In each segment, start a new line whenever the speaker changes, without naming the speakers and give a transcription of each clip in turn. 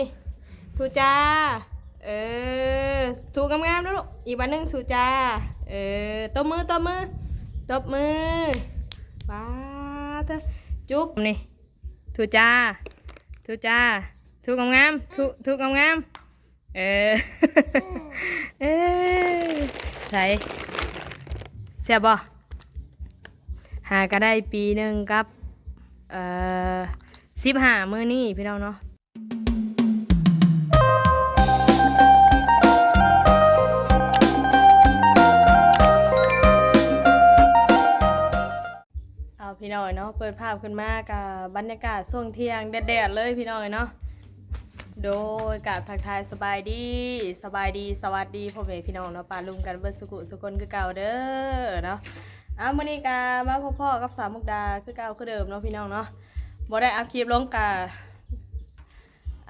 นี่ทูจ้า เออ ถูกงามๆนะลูก อีกวันหนึ่งทูจ้า เออ ตบมือ ตบมือ ตบมือว้าเธอจุ๊บนี่ทูจ้าทูจ้าถูกงามๆถูกถูกงามๆเออ เออใส่เสียบ่หาก็ได้ปีหนึ่งกับ เอ่อสิบห้ามื้อนี้พี่น้องเนาะ เปิดภาพขึ้นมากับบรรยากาศช่วงเที่ยงแดดๆเลยพี่น้อยเนาะโดยกับทักทายสบายดีสบายดีสวัสดีพ่อแม่พี่น้องเนาะปาลุงกันเบิดสุกุสุคนคือเก่าเด้อเนาะเอามื้อนี้กามาพ่อพ่อกับสาวมุกดาคือเก่าคือเดิมเนาะพี่น้องเนาะบ่ได้อัพคลิปลงกา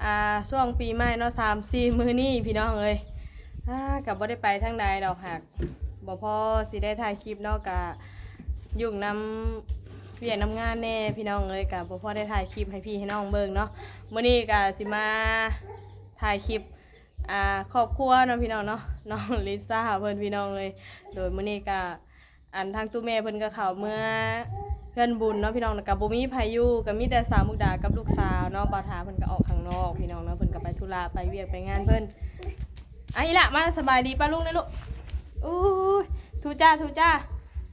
อ่าช่วงปีใหม่เนาะ3-4มื้อนี้พี่น้องเอ้ยอ่ากับบ่ได้ไปทางใดดอกหักบ่พอสิได้ถ่ายคลิปเนาะกะยุ่งน้ำ เวียนนำงานแน่พี่น้องเลยกับพ่อได้ถ่ายคลิปให้พี่ให้น้องเบิ่งเนาะมื้อนี้ก็สิมาถ่ายคลิปอ่าครอบครัวเนาะพี่น้องเนาะน้องลิซ่าเพิ่นพี่น้องเลยโดยมื้อนี้ก็อันทางตู้แม่เพิ่นก็เข้าเมื่อเพื่อนบุญเนาะพี่น้องกับบ่มีพายุก็มีแต่สาวมุกดากับลูกสาวเนาะบ่าวถาเพิ่นก็ออกข้างนอกพี่น้องเนาะเพิ่นก็ไปธุระไปเวียกไปงานเพิ่นอะอีละมาสบายดีป้าลุงนะลูกอู้ทูจ้าทูจ้า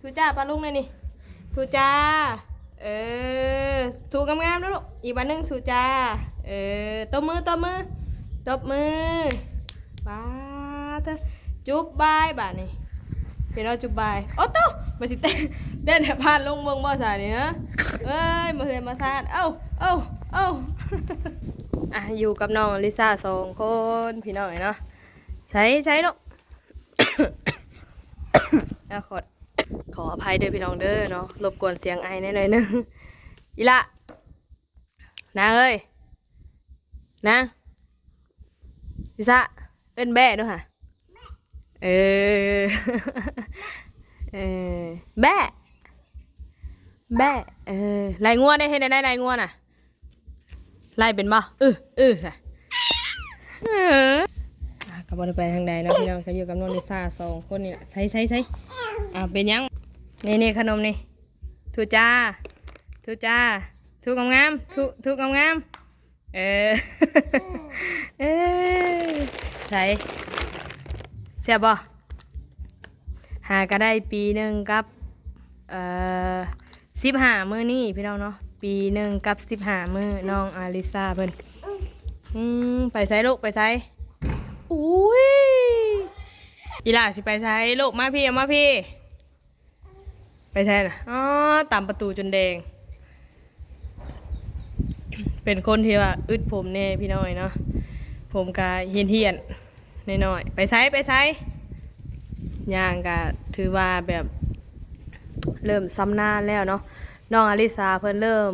ทูจ้าป้าลุงเลยนี่ ทูจ้า เออ ถูกงามๆนะลูก อีกวันหนึ่งทูจ้า เออ ตบมือ ตบมือ ตบมือป้าเธอจุ๊บบายบ่านี่เป็นเราจุ๊บบาย โอ้โตมาสิเต้นเต้นแถวพานลงเมืองบ่สานี่ฮะเอ้ย มาเฮือนมาซาดเอ้าเอ้าเอ้าอะ อยู่กับน้องลิซ่าสองคน พี่น้องเนาะ ใช้ใช้ลูกอะขอ ขออภัยเด้อพี่น้องเด้อเนาะรบกวนเสียงไอแน่หน่อยหนึงอีละนางเอ้ยนางพิซะเอิ้นแบ่ด้วยค่ะเออเออแบ่แบ่เออไล่งัวได้เห็นได้ไล่งัวน่ะไล่เป็นบ่เออเออค่ะเอออะก็บ่ได้ไปทางใดนะพี่น้องก็อยู่กับน้องลิซ่าสองคนนี่แหละใส่ใส่ใส่อะเป็นยัง นี่นี่ขนมนี่ทูจ้าทูจ้าทูกงามๆทูทูกงามๆเออเออใส่เสียบ่หาก็ได้ปีหนึ่งกับเอ่อสิบห้ามือนี่พี่น้องเนาะปีหนึ่งกับสิบห้ามือน้องอาลิซาเพิ่นอืมไปใส่ลูกไปใส่อุ้ยอีหล่าสิไปใส่ลูกมาพี่มาพี่ ไปใช่น่ะอ๋อตามประตูจนแดง เป็นคนที่ว่าอึดผมแน่พี่น้อยเนาะ ผมกะเฮียนเฮียนๆน้อยๆไปไซไปไซย่างกะถือว่าแบบเริ่มซ้ำหน้านแล้วเนาะ น้องอลิสาเพิ่นเริ่ม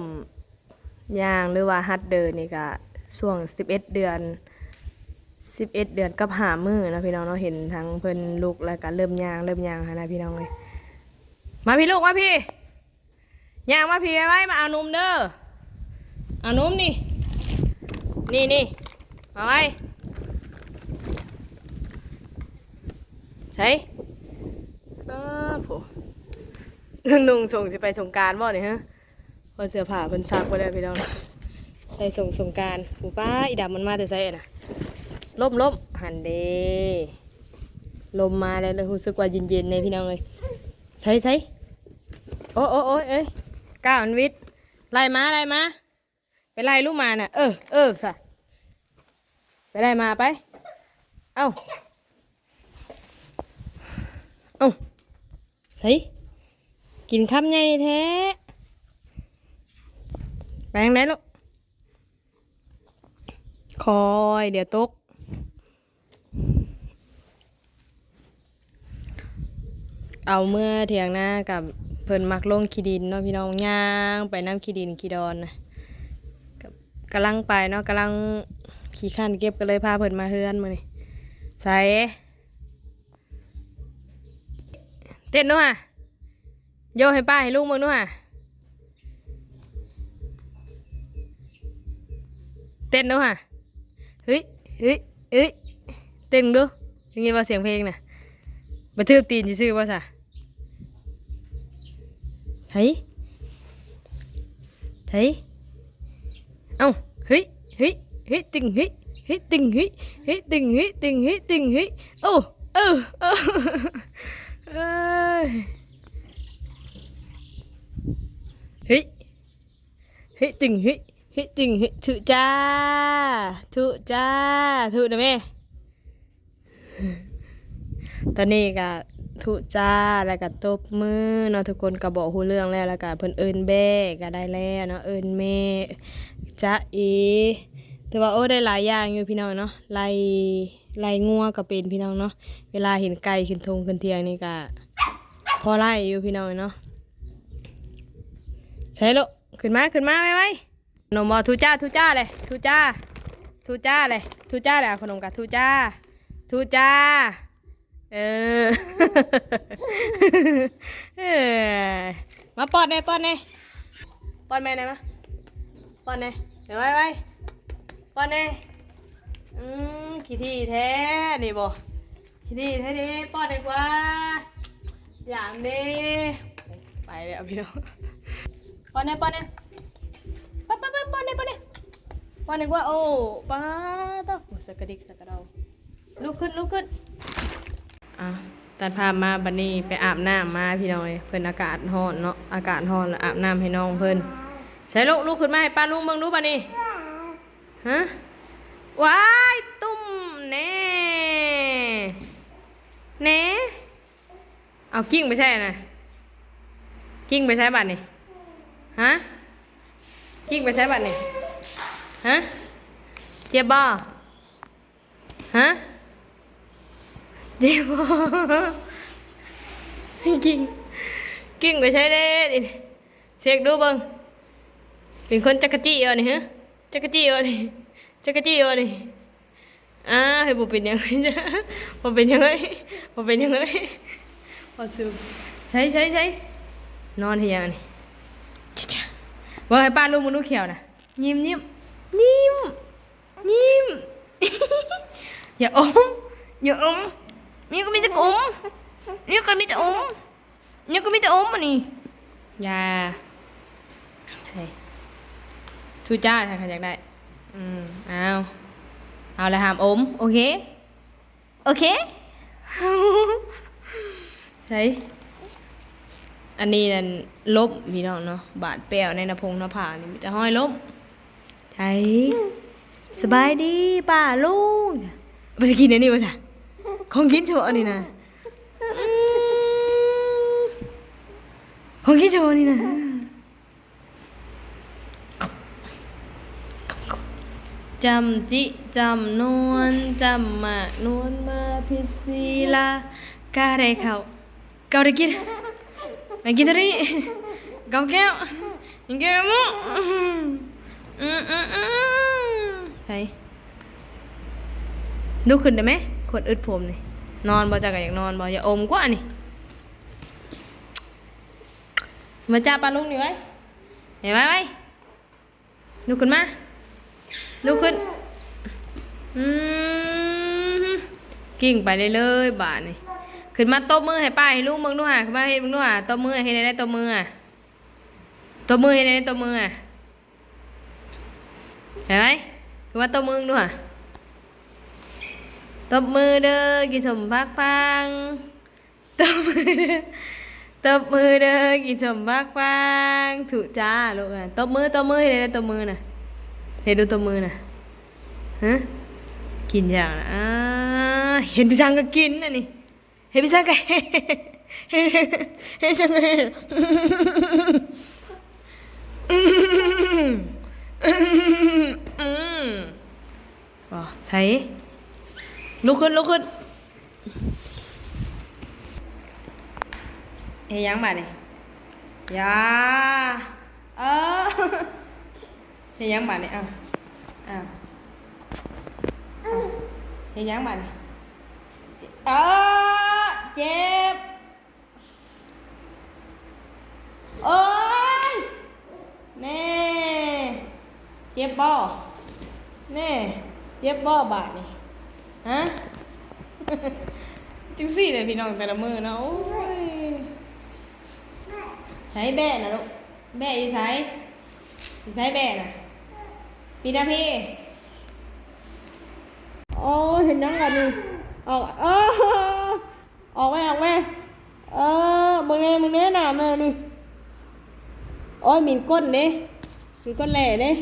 ย่างหรือว่าฮัดเดินนี่กะช่วง 11 เดือน11 เดือนกับหามือนะพี่น้องเนาะเห็นทั้งเพิ่นลุกแล้วก็เริ่มย่างเริ่มย่างหานะพี่น้องเลย มาพี่ลูกมาพี่ย่างมาพี่ไว้มาเอานุ่มเด้อเอานุ่มนี่ นี่นี่มาไว้ใช่อ้าผู้นุ่งส่งจะไปสงการบ่เนี่ยฮะพอเสื้อผ้าเพิ่นซักไว้แล้วพี่น้องใส่ส่งสงการผู้ป้าอีดำมันมาแต่ใส่น่ะล่มล่มหันเดลมมาแล้วเลยรู้สึกว่าเย็นๆในพี่น้องเลย ใส่ใส่โอ้โอ้โอ้เอ้ยก้าวมันวิทย์ไล่มาไล่มาไปไล่ลูกมาน่ะ เออเออสะไปไล่มาไป เอ้าเอ้าใส่กินคำใหญ่แท้แปลงไหนลูกคอย เดี๋ยวตก เอาเมื่อเถียงหน้ากับเพิ่นมักลงขีดินเนาะพี่น้องย่างไปน้ำขีดินขีดอนนะกับกำลังไปเนาะกำลังขี้ขันเก็บก็เลยพาเพิ่นมาเฮือนมานี่ใส่เต้นด้วยโยให้ป้าให้ลูกมึงด้วยเต้นด้วยเฮ้ยเฮ้ยเฮ้ยเต้นดูได้ยินว่าเสียงเพลงน่ะบันทึกตีนซื่อว่าซะ ไทยไทยเอ้าเฮ้ยเฮ้ยเฮ้ยตึงเฮ้ยเฮ้ยตึงเฮ้ยเฮ้ยตึงเฮ้ยตึงเฮ้ยตึงเฮ้ยโอ้เออเออเอ้ยเฮ้ยเฮ้ยตึงเฮ้ยเฮ้ยตึงเฮ้ยถูจ้าถูจ้าถูนะแม่ ตอนนี้ก็ ทุจ้าแล้วก็ตบมือเนาะทุกคนก็บอกฮู้เรื่องแล้วแล้วก็เพิ่นเอิ้นแบก็ได้แล้วเนาะเอิ้นแม่จ๊ะเอแต่ว่าโอ้ได้หลายอย่างอยู่พี่น้องเนาะไล่ไล่งัวก็เป็นพี่น้องเนาะเวลาเห็นไก่ขึ้นทงขึ้นเทียงนี่ก็พอไล่อยู่พี่น้องเนาะใช่ลูกขึ้นมาขึ้นมาไว้ไว้ขนมบ่ทุจ้าทุจ้าเลยทุจ้าทุจ้าเลยทุจ้าเลยขนมกับทุจ้าทุจ้า เออมาป้อนเลยป้อนเลยปอนแม่หน่อยมาป้อนเลยเดี๋ยวไว้ไว้ป้อนเลยอืมขี้ที่แท้นี่บ่ขี้ที่แท้ดิป้อนดีกว่าอย่างนี้ไปแล้วพี่น้องป้อนเลยป้อนเลยปอนป้อนป้อนป้อนเลยป้อนเลยป้อนดีกว่าโอ้ป้าต้องสกกระดิกสกกระเดาลุกขึ้นลุกขึ้น อะตัดภาพมาบัดนี้ไปอาบน้ำมาพี่น้อย เพิ่นอากาศร้อนเนาะอากาศร้อนแล้วอาบน้ำให้น้องเพิ่นใส่ลูกลูกขึ้นมาให้ป้าลุงเบิ่งดูบัดนี้ฮะว้ายตุ่มแน่แน่เอากิ้งไปใช่นะกิ้งไปใช้บัดนี้ฮะกิ้งไปใช้บัดนี้ฮะเจ็บบ่ฮะ เดี๋ยวกิ่งกิ่งไปใช้ได้ดิเช็คดูเบังเป็นคนจักรจี้เอานี่ฮะจักรจี้เอานี่จักรจี้เอานี่อ่าให้บุเป็นยังไงจ้ะบุเป็นยังไงบุเป็นยังไงพอซื้อใช้ใช้ใช้นอนที่ยังนี่ชิจ้ะว่าให้ป้าลูกมึงลูกเขียวนะยิ้มยิ้มยิ้มยิ้มอย่าอมอย่าอม นี่ก็มีแต่อมนี่ก็มีแต่อมนี่ก็มีแต่อมอันนี้อย่าเฮ้ยทูจ้าถ้าใครอยากได้ อืมเอาเอาเลยหามอม โอเค โอเคใช่อันนี้นั่นลบพี่น้องเนาะ บาดแปวในหนาพงหนาผากนี่มีแต่ห้อยลบใช่สบายดีป้าลุงไปสกินอันนี้มาจ้ะ ของกินโชว์อันนี้นะของกินโชว์อันนี้นะจำจิจำนวลจำมานวลมาพิศศีลากาได้เขาเกาได้กินมากินเท่านี้เกาแก้วยิงแก้วมุอืมอืมอืมอืมใช่ดูขึ้นได้ไหม ขวดอึดผมนี่นอนบ่จักก็อยากนอนบ่อย่าอมกว่านี่มาจ้าปลาลุงนี่ไว้เห็นไหมไว้ลุกขึ้นมาลุกขึ้นอืมกิ่งไปเลยเลยบาทนี่ขึ้นมาตบมือให้ป้าให้ลุงมึงด้วยขึ้นมาให้มึงด้วยตบมือให้ได้ได้ตบมืออะตบมือให้ได้ได้ตบมืออะเห็นไหมขึ้นมาตบมือด้วย ตบมือเด้อกินสมพักพังตบมือเด้อตบมือเด้อกินสมพักพังถูกจ้าลูกอะตบมือตบมือให้ได้ตบมือน่ะเห็นดูตบมือน่ะฮะกินอย่างนะเห็นพี่ช่างก็กินน่ะนี่เห็นพี่ช่างก็เห็นเห็นช่างก็เห็ ลุกขึ้นลุกขึ้นเฮียยังมาเนี่ยยาเออเฮียยังมาเนี่ยอะอะเฮียยังมาเนี่ยเออเจ็บโอ้ยเน่เจ็บบ่เน่เจ็บบ่บาดนี่ ฮะจังสี่เลยพี่น้องแต่ละมือนะโอ้ยใช้แบ่นะลูกแบ่อีใช้อีใช้แบ่นะพี่นะพี่โอ้เห็นน้องกันนี่ออกเออออกแม่ออกแม่เออมึงเองมึงเน่หนาแม่นี่โอ้ยมีก้นเด้มีก้นแหล่เนี่ย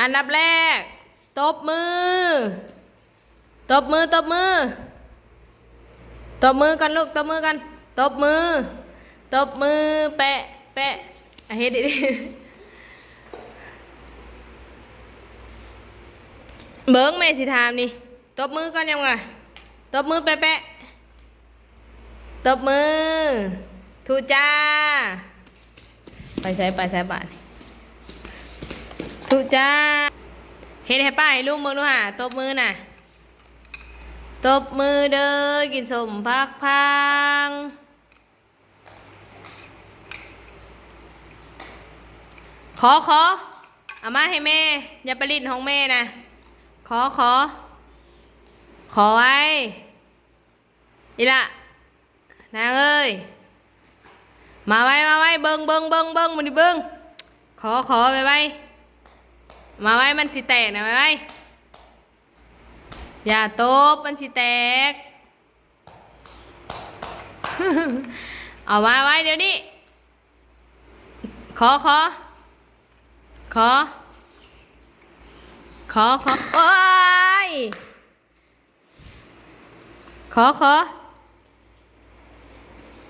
อันดับแรก ตบมือ ตบมือ ตบมือ ตบมือกันลูก ตบมือกัน ตบมือ ตบมือ แปะ แปะเฮ็ดดิเบิ้งแม่สิถามนี่ ตบมือก่อนยังไงตบมือแปะแปะตบมือ ทูจ้า ไปใช้ไปใช้บาททูจ้า เฮ็ดให้ป้าให้ลุงมึงด้วยตบมือน่ะ ตบมือเด้อกินสมพักพังขอขอเอามาให้แม่ อย่าไปลิ้นของแม่นะ ขอขอ ขอไว้อีละนางเอ้ย มาไว้มาไว้เบิงเบิงเบิงเบิงมันดิเบิงขอขอไปไว้ มาไว้มันสิแตกนะไว้อย่าตบมันสิแตก เอามาไว้เดี๋ยวนี้ ขอขอ ขอ ขอขอโอ้ยขอขอ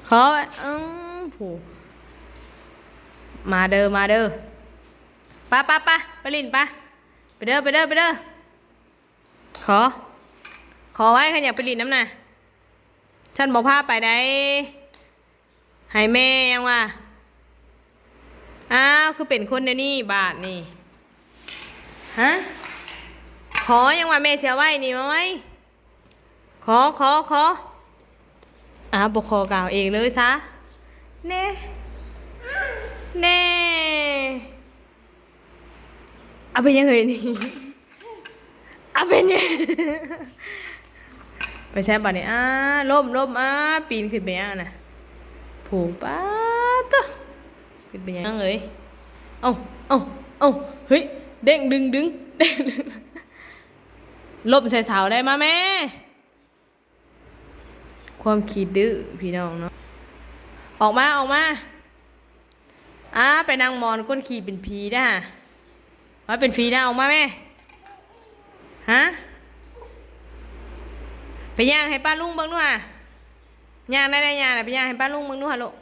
ขออืมผูมาเด้อมาเด้อ ปะปะปะไปลินปะไปเด้อไปเด้อไปเด้อขอ ขอไว้ขันอยากไปลินน้ำหนาฉันบอกผ้าไปได้ให้แม่ยังว่าอ้าวคือเป็นคนในนี่บาทนี่ฮะขอยังว่าแม่เสียไว้นี่มาไหมขอขอขออ้าวบอกขอกล่าวเองเลยซะเน่เน่ อาเป็นยังไงนี่อาเป็นยังไปใช้บัตรนี่อ้าล่มล่มอ้าปีนขึ้นไปยังนะผูป้าตัวขึ้นไปยังเลยเอ้าเอ้าเอ้าเฮ้ยเด้งดึงดึงเด้งดึงล่มใส่สาวได้มาแม่ความขีดดื้อพี่น้องเนาะออกมาออกมาอ้าไปนั่งมอนก้นขีดเป็นผีได้ฮะ ว่าเป็นฝีหนาออกมาแม่ ฮะ ไปย่างให้ป้าลุงบ้างด้วยอะย่างได้ได้ย่างไปย่างให้ป้าลุงบ้างด้วยลูก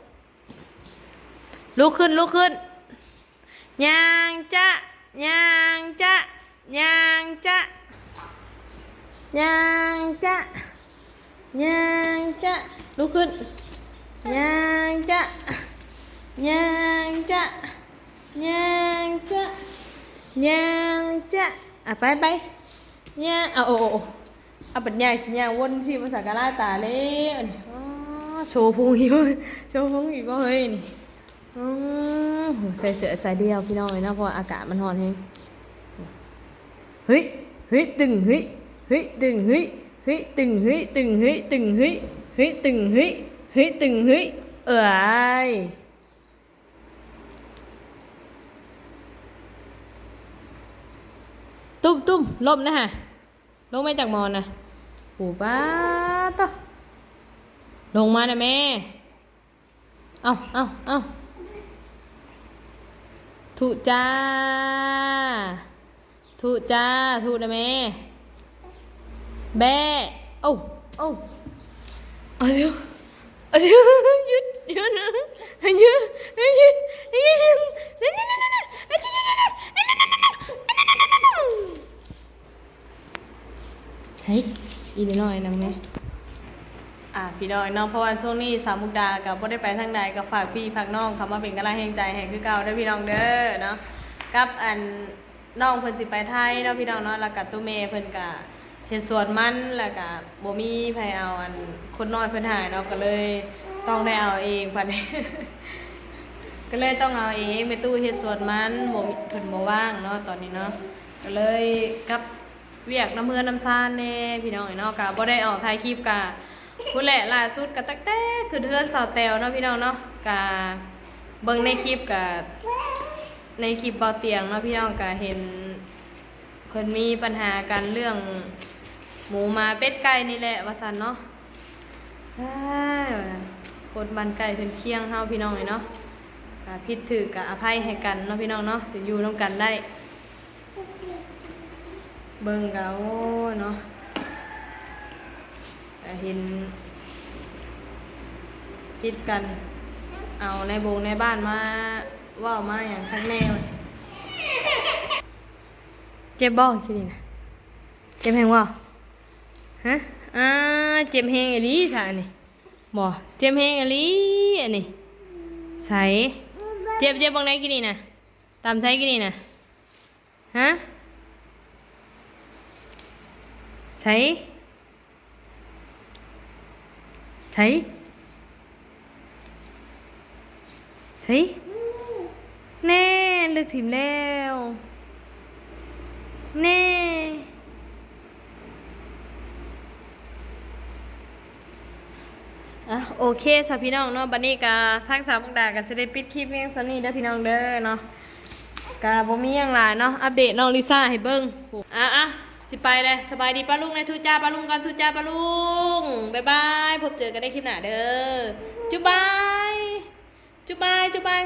ลุกขึ้นลุกขึ้นย่างจะย่างจะย่างจะย่างจะย่างจะลุกขึ้นย่างจะย่างจะย่างจะ ยังจะอะไปไปย่างเอาโอ้เอาปัญญาสิย่างวนที่ภาษากาลาตาเลยอ๋อโชว์พุงอีกโชว์พุงอีกบ่เฮ้ยนี่ใส่เสื้อใส่เดียวพี่น้อยนะเพราะอากาศมันร้อนเฮงเฮ้ยเฮ้ยตึงเฮ้ยเฮ้ยตึงเฮ้ยเฮ้ยตึงเฮ้ยตึงเฮ้ยตึงเฮ้ยเฮ้ยตึงเฮ้ยเฮ้ยตึงเฮ้ยเอ้ย ตุ้มตุ้มลบนะฮะลงไม่จากมอนนะปูป้าต่อลงมานะแม่ เอาเอาเอาถูจ้า ถูจ้า ถูนะแม่ แบ่เอ้าเอ้าเอาเยอะเอาเยอะยุดยุดนะเอาเยอะเอาเยอะเอาเยอะเอาเยอะเอาเยอะเอาเยอะ เฮ้ยอีกน้อยนังไหมอ่าพี่น้อยเนาะเพราะวันช่วงนี้สามมุกดากับพ่อได้ไปทางใดกับฝากพี่พักน้องคำว่าเป็นกระไรแห่งใจแห่งคือเก่าได้พี่น้องเด้อเนาะกับอันน้องเพิ่นสิไปไทยเนาะพี่น้องเนาะแล้วกับตัวเมย์เพิ่นกับเห็ดสวนมันแล้วกับ่มีไผเอาอันคนน้อยเพิ่นหายเนาะก็เลยต้องได้เอาเองพันก็เลยต้องเอาเองไปตู้เห็ดสวนมันบ่เพิ่นบ่ว่างเนาะตอนนี้เนาะ ก็เลยกับเวียกน้ำเมือน้ำซานแน่พี่น้องเนาะกะบ่ได้ออกถ่ายคลิปกะผู้แหละล่าสุดกะตักแต่คือเทือนสาวแตวเนาะพี่น้องเนาะกะเบิ่งในคลิปกะในคลิปเบาเตียงเนาะพี่น้องกะเห็นเพิ่นมีปัญหากันเรื่องหมูมาเป็ดไก่นี่แหละว่าซั่นเนาะกดบันไก่เพิ่นเคียงเฮาพี่น้องเนาะกะผิดถือกะอภัยให้กันเนาะพี่น้องเนาะจะอยู่ร่วมกันได้ เบิ่งกะโอ้เนาะเห็นพิดกัน เอาในโบงในบ้านมาว่ามาอย่างข้างแน่เลยเจ็บบ่คิดนี่นะเจ็บแหงว่าฮะอ่าเจ็บแหงอีหลีซะอันนี่บ่เจ็บแหงอีหลีอันนี้ใส่เจ็บเจ็บบังไหนกินนี่นะตามใช้กินนี่นะฮะ ใช้ใช้ใช้แน่เลือกถิ่มแล้วแน่อะโอเคสำหรับพี่น้องเนาะบันนี้กาทักษาบักดากันจะได้ปิดคลิปเพียงสำนี้เด้อพี่น้องเด้อเนาะกาบ่มีหยังหลายเนาะอัปเดตน้องลิซ่าให้เบิ่งอะอะ สิไปเลยสบายดีป้าลุงในทูจ้าป้าลุงกันทูจ้าป้าลุงบายบายพบเจอกันในคลิปหน้าเด้อจุ๊บบายจุ๊บบายจุ๊บบาย